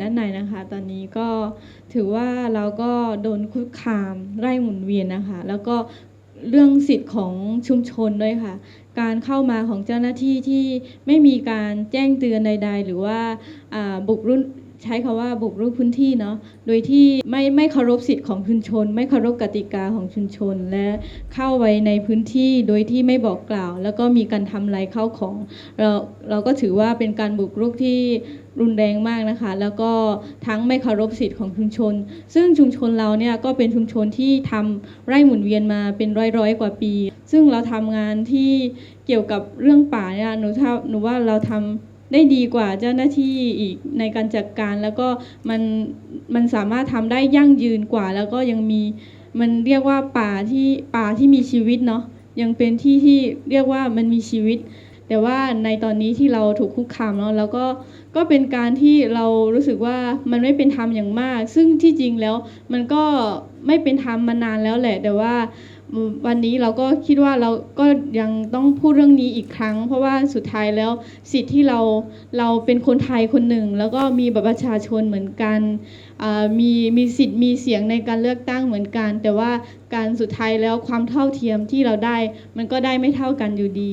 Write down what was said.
และไหนนะคะ ตอนนี้ก็ถือว่าเราก็โดนคุกคามไร่หมุนเวียนนะคะ แล้วก็เรื่องสิทธิ์ของชุมชนด้วยค่ะ การเข้ามาของเจ้าหน้าที่ที่ไม่มีการแจ้งเตือนใด ๆ หรือว่าอ่าบุกรุน ใช้คาว่าบุกรุกพื้นที่เนาะโดยที่ไม่ไม่เคารพสิทธิ์ของชุมชน ไม่เคารพกติกาของชุมชน และเข้าไปในพื้นที่โดยที่ไม่บอกกล่าว แล้วก็มีการทำลายข้าของ เราเราก็ถือว่าเป็นการบุกรุกที่รุนแรงมากนะคะ แล้วก็ทั้งไม่เคารพสิทธิ์ของชุมชน ซึ่งชุมชนเราเนี่ยก็เป็นชุมชนที่ทำไร่หมุนเวียนมาเป็นร้อยร้อยๆกว่าปี ซึ่งเราทำงานที่เกี่ยวกับเรื่องป่าเนี่ยหนูถ้าหนูว่าเราทำ ได้ดีกว่าเจ้าหน้าที่อีกในการจัดการ แล้วก็มันมันสามารถทำได้ยั่งยืนกว่า แล้วก็ยังมีมันเรียกว่าป่าที่ป่าที่มีชีวิตเนาะยังเป็นที่ที่เรียกว่ามันมีชีวิต แต่ว่าในตอนนี้ที่เราถูกคุกคามเนาะแล้วก็ก็เป็นการที่เรารู้สึกว่ามันไม่เป็นธรรมอย่างมาก ซึ่งที่จริงแล้วมันก็ไม่เป็นธรรมมานานแล้วแหละ แต่ว่า วันนี้เราก็คิดว่าเราก็ยังต้องพูดเรื่องนี้อีกครั้ง เพราะว่าสุดท้ายแล้วสิทธิ์ที่เราเราเป็นคนไทยคนหนึ่ง แล้วก็มีบัตรประชาชนเหมือนกันมีมีสิทธิ์มีเสียงในการเลือกตั้งเหมือนกัน แต่ว่าการสุดท้ายแล้วความเท่าเทียมที่เราได้ มันก็ได้ไม่เท่ากันอยู่ดี